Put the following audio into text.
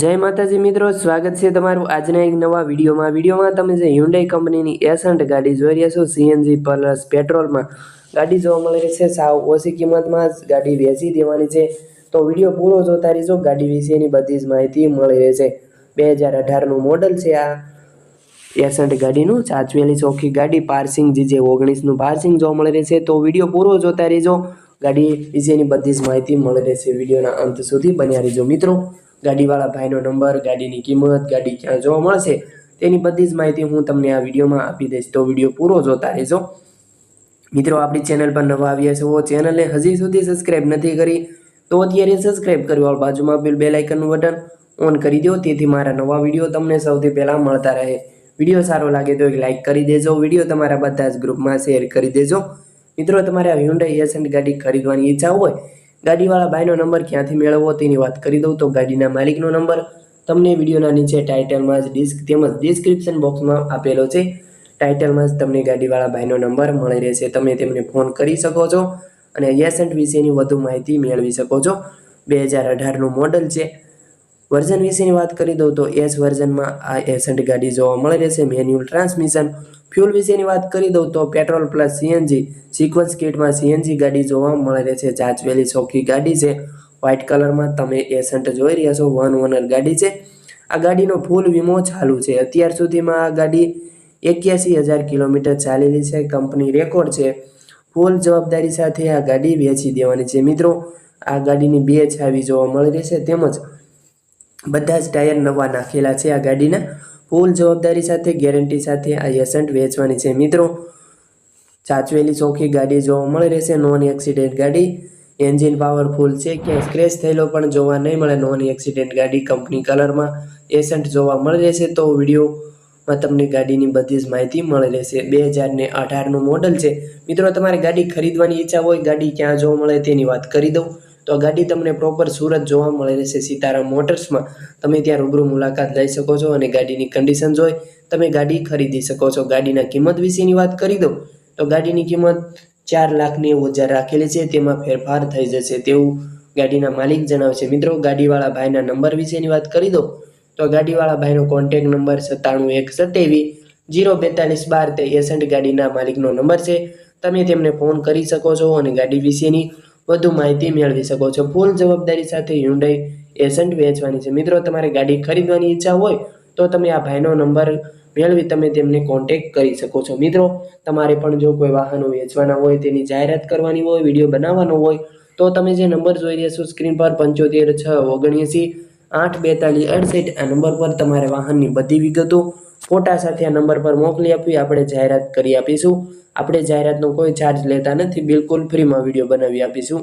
જય માતાજી મિત્રો, સ્વાગત છે તમારું આજના એક નવા વિડીયોમાં. વિડીયોમાં તમે જે હ્યુન્ડાઈ કંપનીની એસન્ટ ગાડી જોઈ રહ્યા છો સીએનજી પ્લસ પેટ્રોલમાં ગાડી જોવા મળી રહી છે, સાવ ઓછી કિંમતમાં જ ગાડી વેચી દેવાની છે. તો વીડિયો પૂરો જોતા રહીજો, ગાડી વિશેની બધી જ માહિતી મળી રહેશે બે હજાર અઢારનું મોડલ છે આ એસન્ટ ગાડીનું, સાચવેલી ચોખ્ખી ગાડી, પાર્સિંગ જે ઓગણીસનું પાર્સિંગ જોવા મળી રહેશે તો વીડિયો પૂરો જોતા રહીજો, ગાડી વિશેની બધી જ માહિતી મળી રહેશે વિડીયોના અંત સુધી બન્યા રહીજો મિત્રો. ગાડીવાળા ભાઈનો નંબર ગાડીની કિંમત, ગાડી ક્યાં જોવા મળશે, તેની બધી જ માહિતી હું તમને આ વિડીયોમાં આપી દઈશ. તો વીડિયો પૂરો જોતા રહેજો. મિત્રો, આપણી ચેનલ પર નવા આવ્યા છો ચેનલને હજી સુધી સબસ્ક્રાઇબ નથી કરી, તો અત્યારે સબસ્ક્રાઇબ કર્યો બાજુમાં આપેલ બે લાઇકનનું બટન ઓન કરી દો, તેથી મારા નવા વીડિયો તમને સૌથી પહેલાં મળતા રહે. વીડિયો સારો લાગે તો એક લાઇક કરી દેજો, વીડિયો તમારા બધા જ ગ્રુપમાં શેર કરી દેજો. મિત્રો, તમારે આ હ્યુન્ડાઈ એસન્ટ ગાડી ખરીદવાની ઈચ્છા હોય ગાડીવાળા ભાઈનો નંબર ક્યાંથી મેળવવો તેની વાત કરી દઉં તો ગાડીના માલિકનો નંબર તમને વિડીયોના નીચે ટાઇટલમાં જ ડિસ્ક તેમજ ડિસ્ક્રિપ્શન બોક્સમાં આપેલો છે. ટાઇટલમાં જ તમને ગાડીવાળા ભાઈનો નંબર મળી રહેશે. તમે તેમને ફોન કરી શકો છો અને યસન્ટ વિશેની વધુ માહિતી મેળવી શકો છો. બે હજાર અઢારનું મોડલ છે. વર્ઝન વિશેની વાત કરી દઉં તો એસ વર્ઝનમાં આ એસન્ટ ગાડી જોવા મળી રહેશે. મેન્યુઅલ ટ્રાન્સમિશન ફ્યુલ વિશેની વાત કરી દઉં તો પેટ્રોલ પ્લસ સીએનજી સિક્વન્સ કિટમાં સીએનજી ગાડી જોવા મળે રહે છે ચાચવેલી ચોખ્ખી ગાડી છે. વ્હાઇટ કલરમાં તમે એસન્ટ જોઈ રહ્યા છો. વન ઓનર ગાડી છે. આ ગાડીનો ફૂલ વીમો ચાલુ છે. અત્યાર સુધીમાં આ ગાડી એક્યાસી હજાર કિલોમીટર ચાલેલી છે. કંપની રેકોર્ડ છે. ફૂલ જવાબદારી સાથે આ ગાડી વેચી દેવાની છે. મિત્રો, આ ગાડીની બે છાવી જોવા મળી રહેશે. તેમજ બધા જ ટાયર નવા નાખેલા છે આ ગાડીના. ફૂલ જવાબદારી સાથે, ગેરંટી સાથે આ એસન્ટ વેચવાની છે. મિત્રો, સાચવેલી ચોખ્ખી ગાડી જોવા મળી રહેશે. નોન એક્સિડેન્ટ ગાડી. એન્જિન પાવરફુલ છે. ક્યાંય સ્ક્રેચ થયેલો પણ જોવા નહીં મળે નોન એક્સિડન્ટ ગાડી કંપની કલરમાં. એસન્ટ જોવા મળી રહેશે તો વિડીયોમાં તમને ગાડીની બધી જ માહિતી મળી રહેશે. બે હજારને અઢારનું મોડલ છે. મિત્રો, તમારે ગાડી ખરીદવાની ઈચ્છા હોય, ગાડી ક્યાં જોવા મળે તેની વાત કરી દઉં. તો ગાડી તમને પ્રોપર સુરત જોવા મળે રહેશે. સીતારામ મોટર્સમાં તમે ત્યાં રૂબરૂ મુલાકાત લઈ શકો છો અને ગાડીની કન્ડિશન જોઈ તમે ગાડી ખરીદી શકો છો. ગાડીના કિંમત વિશેની વાત કરી દઉં તો ગાડીની કિંમત ચાર લાખની હજાર રાખેલી છે. તેમાં ફેરફાર થઈ જશે તેવું ગાડીના માલિક જણાવે છે. મિત્રો, ગાડીવાળા ભાઈના નંબર વિશેની વાત કરી દો તો ગાડીવાળા ભાઈનો કોન્ટેક નંબર સત્તાણું એક સત્યાવીસ જીરો બેતાલીસ બાર તે એસન્ટ ગાડીના માલિકનો નંબર છે. તમે તેમને ફોન કરી શકો છો અને ગાડી વિશેની વધુ માહિતી મેળવી શકો છો. ફૂલ જવાબદારી સાથે હ્યુન્ડાઈ એસન્ટ વેચવાની છે. મિત્રો, તમારે ગાડી ખરીદવાની ઈચ્છા હોય તો તમે આ ભાઈનો નંબર મેળવી તમે તેમને કોન્ટેક્ટ કરી શકો છો. મિત્રો, તમારે પણ જો કોઈ વાહનો વેચવાના હોય, તેની જાહેરાત કરવાની હોય, વીડિયો બનાવવાનો હોય, તો તમે જે નંબર જોઈ રહ્યા છો સ્ક્રીન પર પંચોતેર, છ, ઓગણએંસી, આઠ, બેતાલીસ, અડસઠ, આ નંબર પર તમારે વાહનની બધી વિગતો ફોટા સાથે આ નંબર પર મોકલી આપવી આપણે જાહેરાત કરી આપીશું. આપણે જાહેરાતનો કોઈ ચાર્જ લેતા નથી. બિલકુલ ફ્રીમાં વીડિયો બનાવી આપીશું.